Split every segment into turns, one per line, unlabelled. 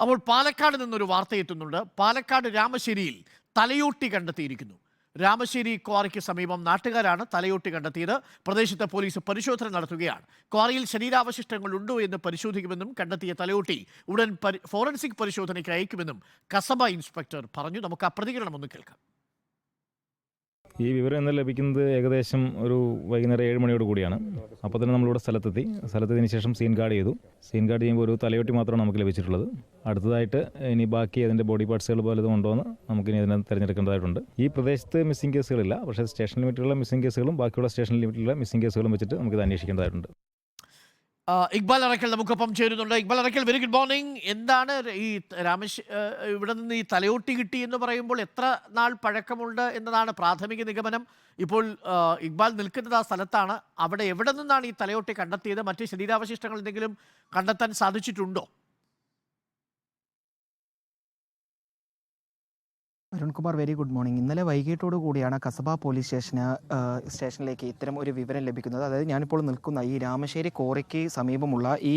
അപ്പോൾ പാലക്കാട് നിന്നൊരു വാർത്ത എത്തുന്നുണ്ട്. പാലക്കാട് രാമശ്ശേരിയിൽ തലയോട്ടി കണ്ടെത്തിയിരിക്കുന്നു. രാമശ്ശേരി ക്വാറിക്ക് സമീപം നാട്ടുകാരാണ് തലയോട്ടി കണ്ടെത്തിയത്. പ്രദേശത്ത് പോലീസ് പരിശോധന നടത്തുകയാണ്. ക്വാറിയിൽ ശരീരാവശിഷ്ടങ്ങൾ ഉണ്ടോ എന്ന് പരിശോധിക്കുമെന്നും കണ്ടെത്തിയ തലയോട്ടി ഉടൻ ഫോറൻസിക് പരിശോധനയ്ക്ക് അയക്കുമെന്നും കസബ ഇൻസ്പെക്ടർ പറഞ്ഞു. നമുക്ക് ആ പ്രതികരണം ഒന്ന് കേൾക്കാം.
ഈ വിവരം എന്ന് ലഭിക്കുന്നത് ഏകദേശം ഒരു വൈകുന്നേരം ഏഴ് മണിയോട് കൂടിയാണ്. അപ്പോൾ തന്നെ നമ്മളിവിടെ സ്ഥലത്തെത്തി. സ്ഥലത്തെത്തിയതിന് ശേഷം സീൻ ഗാർഡ് ചെയ്തു. സീൻ ഗാർഡ് ചെയ്യുമ്പോൾ ഒരു തലയോട്ടി മാത്രമാണ് നമുക്ക് ലഭിച്ചിട്ടുള്ളത്. അടുത്തതായിട്ട് ഇനി ബാക്കി അതിന്റെ ബോഡി പാർട്സുകൾ പലതും ഉണ്ടോയെന്ന് നമുക്കിനി അതിനെ തിരഞ്ഞെടുക്കേണ്ടതായിട്ടുണ്ട്. ഈ പ്രദേശത്ത് മിസ്സിംഗ് കേസുകളില്ല പക്ഷേ സ്റ്റേഷൻ ലിമിറ്റിലുള്ള മിസ്സിംഗ് കേസുകളും ബാക്കിയുള്ള സ്റ്റേഷൻ ലിമിറ്റിലുള്ള മിസ്സിംഗ് കേസുകളും വെച്ചിട്ട് നമുക്കിത് അന്വേഷിക്കേണ്ടതായിട്ടുണ്ട്.
ഇക്ബാൽ അറക്കൽ നമുക്കൊപ്പം ചേരുന്നുണ്ട്. Iqbal Arakkal very good morning എന്താണ് ഈ രാമേശ് ഇവിടെ നിന്ന് ഈ തലയോട്ടി കിട്ടി എന്ന് പറയുമ്പോൾ എത്ര നാൾ പഴക്കമുണ്ട് എന്നതാണ് പ്രാഥമിക നിഗമനം. ഇപ്പോൾ ഇക്ബാൽ നിൽക്കുന്നത് ആ സ്ഥലത്താണ്. അവിടെ എവിടെ നിന്നാണ് ഈ തലയോട്ടി കണ്ടെത്തിയത്? മറ്റ് ശരീരാവശിഷ്ടങ്ങൾ എന്തെങ്കിലും കണ്ടെത്താൻ സാധിച്ചിട്ടുണ്ടോ?
അരുൺകുമാർ വെരി ഗുഡ് മോർണിംഗ് ഇന്നലെ വൈകിട്ടോടു കൂടിയാണ് കസബ പോലീസ് സ്റ്റേഷന് സ്റ്റേഷനിലേക്ക് ഇത്തരം ഒരു വിവരം ലഭിക്കുന്നത്. അതായത് ഞാനിപ്പോൾ നിൽക്കുന്ന ഈ രാമശ്ശേരി കോറയ്ക്ക് സമീപമുള്ള ഈ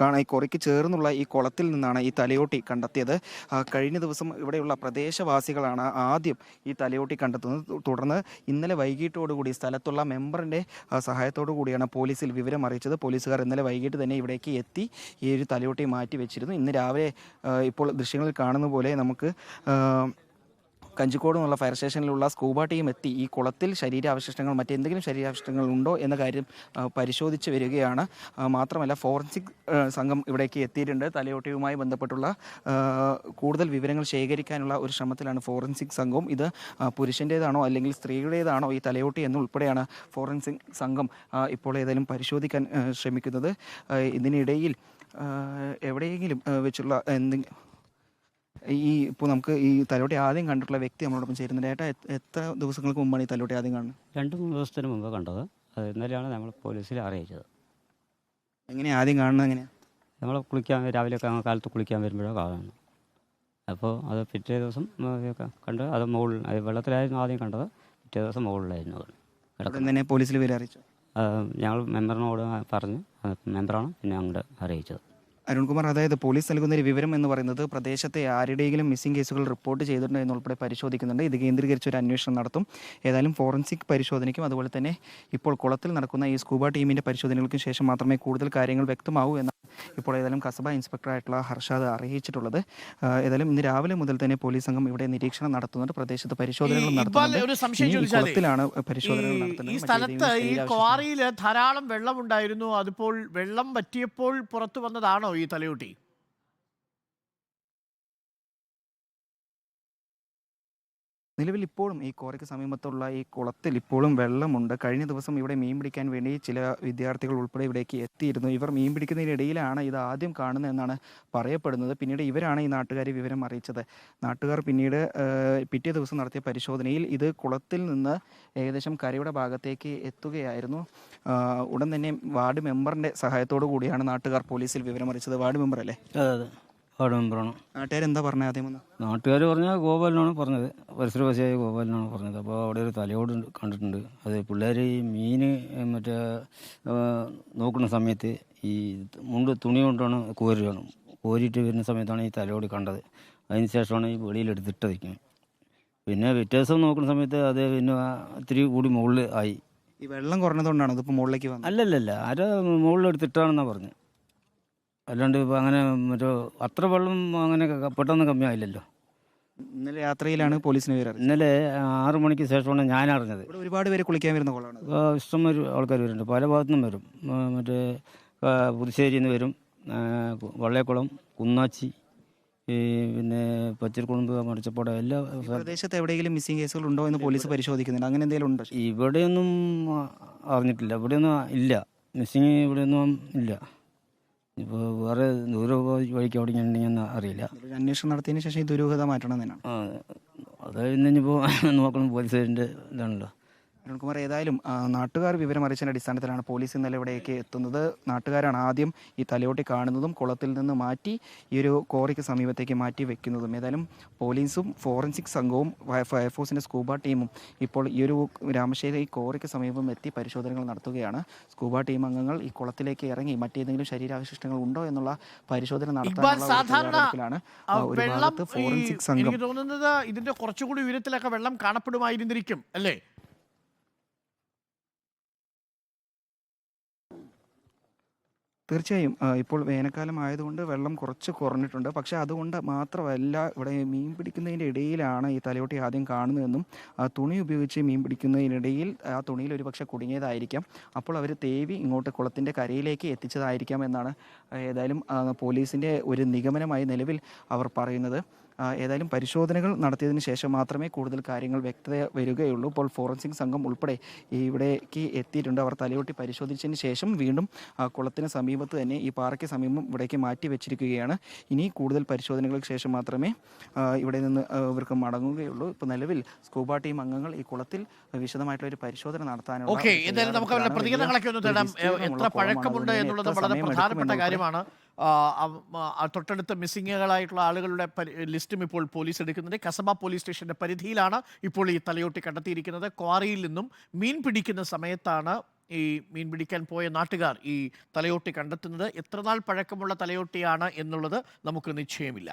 കാണ ഈ കോറയ്ക്ക് ചേർന്നുള്ള ഈ കുളത്തിൽ നിന്നാണ് ഈ തലയോട്ടി കണ്ടെത്തിയത്. കഴിഞ്ഞ ദിവസം ഇവിടെയുള്ള പ്രദേശവാസികളാണ് ആദ്യം ഈ തലയോട്ടി കണ്ടെത്തുന്നത്. തുടർന്ന് ഇന്നലെ വൈകിട്ടോടുകൂടി സ്ഥലത്തുള്ള മെമ്പറിന്റെ സഹായത്തോടു കൂടിയാണ് പോലീസിൽ വിവരം അറിയിച്ചത്. പോലീസുകാർ ഇന്നലെ വൈകിട്ട് തന്നെ ഇവിടേക്ക് എത്തി ഈ ഒരു തലയോട്ടി മാറ്റി വെച്ചിരുന്നു ഇന്ന് രാവിലെ ഇപ്പോൾ ദൃശ്യങ്ങളിൽ കാണുന്ന പോലെ നമുക്ക് കഞ്ചിക്കോട് എന്നുള്ള ഫയർ സ്റ്റേഷനിലുള്ള സ്കൂബ ടീം എത്തി. ഈ കുളത്തിൽ ശരീരാവശിഷ്ടങ്ങൾ മറ്റെന്തെങ്കിലും ശരീരാവശിഷ്ടങ്ങൾ ഉണ്ടോ എന്ന കാര്യം പരിശോധിച്ച് വരികയാണ്. മാത്രമല്ല ഫോറൻസിക് സംഘം ഇവിടേക്ക് എത്തിയിട്ടുണ്ട്. തലയോട്ടിയുമായി ബന്ധപ്പെട്ടുള്ള കൂടുതൽ വിവരങ്ങൾ ശേഖരിക്കാനുള്ള ഒരു ശ്രമത്തിലാണ് ഫോറൻസിക് സംഘവും. ഇത് പുരുഷന്റേതാണോ അല്ലെങ്കിൽ സ്ത്രീയുടേതാണോ ഈ തലയോട്ടി എന്നുൾപ്പെടെയാണ് ഫോറൻസിക് സംഘം ഇപ്പോൾ ഏതായാലും പരിശോധിക്കാൻ ശ്രമിക്കുന്നത്. ഇതിനിടയിൽ എവിടെയെങ്കിലും വെച്ചുള്ള എന്തെങ്കിലും ഈ ഇപ്പോൾ നമുക്ക് ഈ തലോട്ടി ആദ്യം കണ്ടിട്ടുള്ള വ്യക്തി നമ്മളോടൊപ്പം ചേരുന്നുണ്ട് ഏട്ടാ എത്ര ദിവസങ്ങൾക്ക് മുമ്പാണ് ഈ തലോട്ടി ആദ്യം കാണുന്നത്?
രണ്ട് മൂന്ന് ദിവസത്തിന് മുമ്പ് കണ്ടത്. അത് ഇന്നലെയാണ് നമ്മൾ പോലീസിൽ അറിയിച്ചത്.
എങ്ങനെയാണ് ആദ്യം കാണുന്നത് എങ്ങനെയാണ്
നമ്മൾ കുളിക്കാൻ രാവിലെ കാലത്ത് കുളിക്കാൻ വരുമ്പോഴോ കാണുന്നു അപ്പോൾ അത് പിറ്റേ ദിവസം കണ്ട് അത് മുകളിൽ അത് വെള്ളത്തിലായിരുന്നു ആദ്യം കണ്ടത്. പിറ്റേ ദിവസം മുകളിലായിരുന്നു കിടക്കുന്നത്.
പോലീസിൽ വിവരം അറിയിച്ചു
ഞങ്ങൾ മെമ്പറിനോട് പറഞ്ഞ് മെമ്പറാണ് പിന്നെ അങ്ങോട്ട് അറിയിച്ചത്.
അരുൺകുമാർ അതായത് പോലീസ് നൽകുന്ന ഒരു വിവരം എന്ന് പറയുന്നത് പ്രദേശത്തെ ആരുടെയെങ്കിലും മിസ്സിംഗ് കേസുകൾ റിപ്പോർട്ട് ചെയ്തിട്ടുണ്ടോ എന്നുൾപ്പെടെ പരിശോധിക്കുന്നുണ്ട്. ഇത് കേന്ദ്രീകരിച്ച് ഒരു അന്വേഷണം നടത്തും. ഏതായാലും ഫോറൻസിക് പരിശോധനയ്ക്കും അതുപോലെ തന്നെ ഇപ്പോൾ കുളത്തിൽ നടക്കുന്ന ഈ സ്കൂബ ടീമിന്റെ പരിശോധനകൾക്കും ശേഷം മാത്രമേ കൂടുതൽ കാര്യങ്ങൾ വ്യക്തമാവൂ എന്നാണ് ഇപ്പോൾ ഏതായാലും കസബ ഇൻസ്പെക്ടറായിട്ടുള്ള ഹർഷാദ് അറിയിച്ചിട്ടുള്ളത്. ഏതായാലും ഇന്ന് രാവിലെ മുതൽ തന്നെ പോലീസ് സംഘം ഇവിടെ നിരീക്ഷണം നടത്തുന്നുണ്ട്. പ്രദേശത്ത് പരിശോധനകൾ നടത്തുന്നുണ്ട്. പരിശോധനകൾ നടത്തുന്നത്.
ഈ സ്ഥലത്ത് ഈ ക്വാറിയിൽ ധാരാളം വെള്ളമുണ്ടായിരുന്നു. അതിപ്പോൾ വെള്ളം പറ്റിയപ്പോൾ പുറത്തു വന്നതാണോ ഈ തലയോട്ടി?
നിലവിൽ ഇപ്പോഴും ഈ കോറയ്ക്ക് സമീപത്തുള്ള ഈ കുളത്തിൽ ഇപ്പോഴും വെള്ളമുണ്ട്. കഴിഞ്ഞ ദിവസം ഇവിടെ മീൻ പിടിക്കാൻ വേണ്ടി ചില വിദ്യാർത്ഥികൾ ഉൾപ്പെടെ ഇവിടേക്ക് എത്തിയിരുന്നു. ഇവർ മീൻ പിടിക്കുന്നതിനിടയിലാണ് ഇത് ആദ്യം കാണുന്നത് എന്നാണ് പറയപ്പെടുന്നത്. പിന്നീട് ഇവരാണ് ഈ നാട്ടുകാരെ വിവരം അറിയിച്ചത്. നാട്ടുകാർ പിന്നീട് പിറ്റേ ദിവസം നടത്തിയ പരിശോധനയിൽ ഇത് കുളത്തിൽ നിന്ന് ഏകദേശം കരയുടെ ഭാഗത്തേക്ക് എത്തുകയായിരുന്നു. ഉടൻ തന്നെ വാർഡ് മെമ്പറിന്റെ സഹായത്തോടു കൂടിയാണ് നാട്ടുകാർ പോലീസിൽ വിവരം അറിയിച്ചത് വാർഡ് മെമ്പർ അല്ലേ
അതെ അതെ.
നാട്ടുകാർ എന്താ പറഞ്ഞത് ആദ്യം
നാട്ടുകാർ പറഞ്ഞാൽ ഗോപാലനാണ് പറഞ്ഞത്. പരിസരവാസിയായ ഗോപാലനാണ് പറഞ്ഞത്. അപ്പോൾ അവിടെ ഒരു തലയോട് കണ്ടിട്ടുണ്ട്. അത് പിള്ളേർ ഈ മീൻ മറ്റേ നോക്കുന്ന സമയത്ത് ഈ മുണ്ട് തുണി കൊണ്ടാണ് കോരുകയാണ് കോരിയിട്ട് വരുന്ന സമയത്താണ് ഈ തലയോട് കണ്ടത്. അതിന് ശേഷമാണ് ഈ വെളിയിലെടുത്തിട്ട് വയ്ക്കുന്നത് പിന്നെ വ്യത്യാസം നോക്കുന്ന സമയത്ത് അത് പിന്നെ ഇത്തിരി കൂടി മുകളിൽ ആയി.
ഈ വെള്ളം കുറഞ്ഞതുകൊണ്ടാണ്? ഇതിപ്പോൾ മുകളിലേക്ക് വന്നത്?
അല്ലല്ലല്ല. ആരോ മുകളിലെടുത്തിട്ടാണെന്നാണ് പറഞ്ഞത്. അല്ലാണ്ട് ഇപ്പോൾ അങ്ങനെ മറ്റോ അത്ര വെള്ളം അങ്ങനെ പെട്ടെന്ന് കമ്മിയായില്ലല്ലോ.
ഇന്നലെ രാത്രിയിലാണ് പോലീസിന് വിവരം
ഇന്നലെ ആറു മണിക്ക് ശേഷമാണ് ഞാൻ അറിഞ്ഞത്.
ഇവിടെ ഒരുപാട് പേര് കുളിക്കാൻ വരുന്ന കുളമാണ്
ഇഷ്ടം ഒരു ആൾക്കാർ വരുന്നുണ്ട്. പല ഭാഗത്തു നിന്നും വരും മറ്റേ പുതുശ്ശേരിയിൽ നിന്ന് വരും. വള്ളേക്കുളം കുന്നാച്ചി പിന്നെ പച്ചിരിക്കുളമ്പ് മടച്ചപ്പാട എല്ലാ
പ്രദേശത്ത് എവിടെയെങ്കിലും മിസ്സിംഗ് കേസുകൾ ഉണ്ടോ എന്ന് പോലീസ് പരിശോധിക്കുന്നുണ്ട്. അങ്ങനെ എന്തെങ്കിലും ഉണ്ടോ?
ഇവിടെയൊന്നും അറിഞ്ഞിട്ടില്ല. ഇവിടെയൊന്നും ഇല്ല. മിസ്സിങ് ഇവിടെയൊന്നും ഇല്ല. ഇപ്പോൾ വേറെ ദൂര വഴിക്ക് എവിടെ ഉണ്ടെങ്കിൽ അറിയില്ല.
ഒരു അന്വേഷണം നടത്തിയതിന് ശേഷം ഈ ദുരൂഹത മാറ്റണം എന്നാണ്.
ആ അത് ഇന്നിപ്പോൾ നോക്കണം പോലീസുകാരിന്റെ ഇതാണല്ലോ.
അരുൺകുമാർ ഏതായാലും നാട്ടുകാർ വിവരം അറിയിച്ചതിന്റെ അടിസ്ഥാനത്തിലാണ് പോലീസ് ഇന്നലെ ഇവിടേക്ക് എത്തുന്നത്. നാട്ടുകാരാണ് ആദ്യം ഈ തലയോട്ടി കാണുന്നതും കുളത്തിൽ നിന്ന് മാറ്റി ഈ ഒരു കോറിക്ക് സമീപത്തേക്ക് മാറ്റി വെക്കുന്നതും. ഏതായാലും പോലീസും ഫോറൻസിക് സംഘവും ഫയർഫോഴ്സിന്റെ ഫയർഫോഴ്സിന്റെ സ്കൂബ ടീമും ഇപ്പോൾ ഈ ഒരു രാമശ്ശേരി കോറിക്ക് സമീപം എത്തി പരിശോധനകൾ നടത്തുകയാണ്. സ്കൂബ ടീം അംഗങ്ങൾ ഈ കുളത്തിലേക്ക് ഇറങ്ങി മറ്റേതെങ്കിലും ശരീരാവശിഷ്ടങ്ങൾ ഉണ്ടോ എന്നുള്ള പരിശോധന നടത്താനുള്ള
വെള്ളം
ഫോറൻസിക് സംഘം.
എനിക്ക് തോന്നുന്നത് ഇതിന്റെ കുറച്ചുകൂടി ഉയരത്തിലൊക്കെ വെള്ളം കാണപ്പെടുമായിരുന്നിരിക്കും അല്ലേ?
തീർച്ചയായും ഇപ്പോൾ വേനൽക്കാലം ആയതുകൊണ്ട് വെള്ളം കുറച്ച് കുറഞ്ഞിട്ടുണ്ട്. പക്ഷേ അതുകൊണ്ട് മാത്രമല്ല ഇവിടെ മീൻ പിടിക്കുന്നതിന്റെ ഇടയിലാണ് ഈ തലയോട്ടി ആദ്യം കാണുന്നതെന്നും തുണി ഉപയോഗിച്ച് മീൻ പിടിക്കുന്നതിനിടയിൽ ആ തുണിയിൽ ഒരു പക്ഷേ കുടുങ്ങിയതായിരിക്കാം. അപ്പോൾ അവർ തേവി ഇങ്ങോട്ട് കുളത്തിന്റെ കരയിലേക്ക് എത്തിച്ചതായിരിക്കാം എന്നാണ് ഏതായാലും പോലീസിന്റെ ഒരു നിഗമനമായി നിലവിൽ അവർ പറയുന്നത്. ഏതായാലും പരിശോധനകൾ നടത്തിയതിന് ശേഷം മാത്രമേ കൂടുതൽ കാര്യങ്ങൾ വ്യക്തത വരികയുള്ളൂ. ഇപ്പോൾ ഫോറൻസിക് സംഘം ഉൾപ്പെടെ ഇവിടേക്ക് എത്തിയിട്ടുണ്ട്. അവർ തലയോട്ടി പരിശോധിച്ചതിന് ശേഷം വീണ്ടും ആ, കുളത്തിന് സമീപത്ത് തന്നെ ഈ പാറയ്ക്ക് സമീപം ഇവിടേക്ക് മാറ്റി വെച്ചിരിക്കുകയാണ്. ഇനി കൂടുതൽ പരിശോധനകൾക്ക് ശേഷം മാത്രമേ ഇവിടെ നിന്ന് ഇവർക്ക് മടങ്ങുകയുള്ളൂ. ഇപ്പോൾ നിലവിൽ സ്കൂബ ടീം അംഗങ്ങൾ ഈ കുളത്തിൽ വിശദമായിട്ടുള്ള ഒരു പരിശോധന നടത്താനുള്ള
ഓക്കെ
ഒരു
എന്തായാലും നമുക്ക് അവരുടെ. പ്രതികരണങ്ങളൊക്കെ ഒന്ന് തേടാം. എത്ര. പഴക്കമുണ്ട് എന്നുള്ളത് വളരെ പ്രധാനപ്പെട്ട കാര്യമാണ്. തൊട്ടടുത്ത മിസ്സിങ്ങുകളായിട്ടുള്ള ആളുകളുടെ ലിസ്റ്റും ഇപ്പോൾ പോലീസ് എടുക്കുന്നുണ്ട്. കസബ പോലീസ് സ്റ്റേഷന്റെ പരിധിയിലാണ് ഇപ്പോൾ ഈ തലയോട്ടി കണ്ടെത്തിയിരിക്കുന്നത്. ക്വാറിയിൽ നിന്നും മീൻ പിടിക്കുന്ന സമയത്താണ് ഈ മീൻ പിടിക്കാൻ പോയ നാട്ടുകാർ ഈ തലയോട്ടി കണ്ടെത്തുന്നത്. എത്ര നാൾ പഴക്കമുള്ള തലയോട്ടിയാണ് എന്നുള്ളത് നമുക്ക് നിശ്ചയമില്ല.